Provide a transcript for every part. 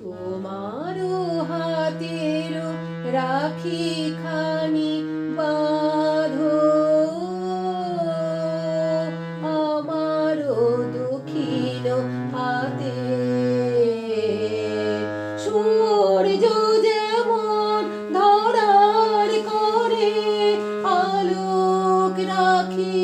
তোমার হাতের রাখি খানি বাঁধো। আমার দক্ষিণ হাতে। সূর্য যেমন ধরার করে আলোক রাখি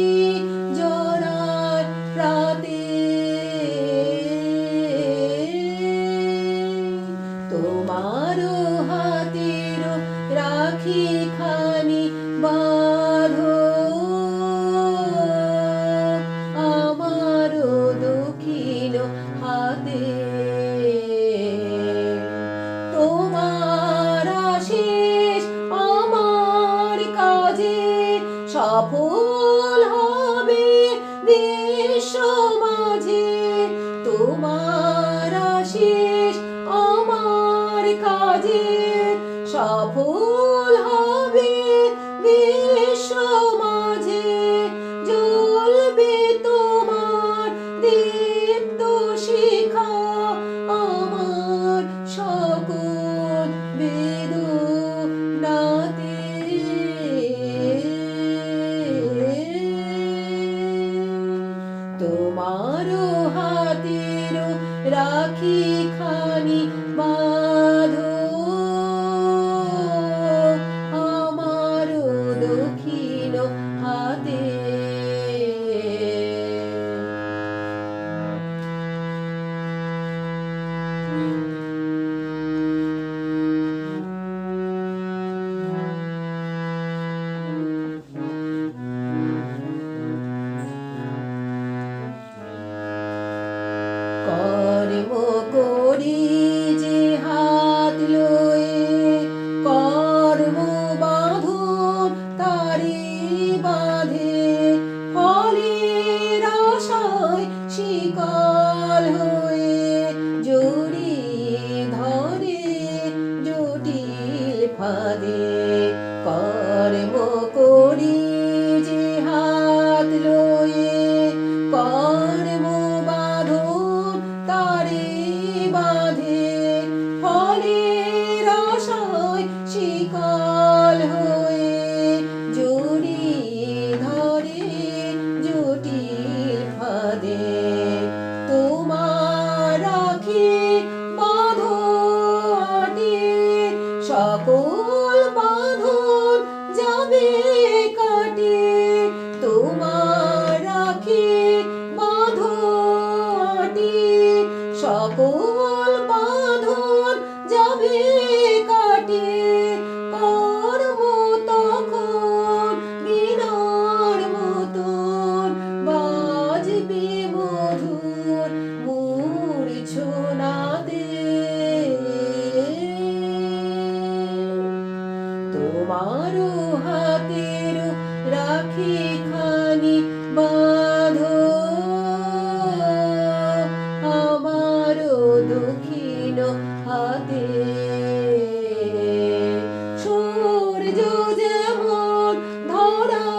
সফল হবে বিশ্ব মাঝে। তোমার আশিস আমার কাজে সফল হবে বিশ্ব তোমার হাতের রাখি খানি বাঁধো আশায় শিকল হয়ে জড়ি ধরে জটিল ফাঁদে। সকল বাঁধন যাবে কাটে তোমার রাখি বাঁধটি সকল বাঁধন যাবে তোমার হাতের রাখি খানি বাঁধো। আমার দক্ষিণ হাতে। সূর্য যেমন ধরা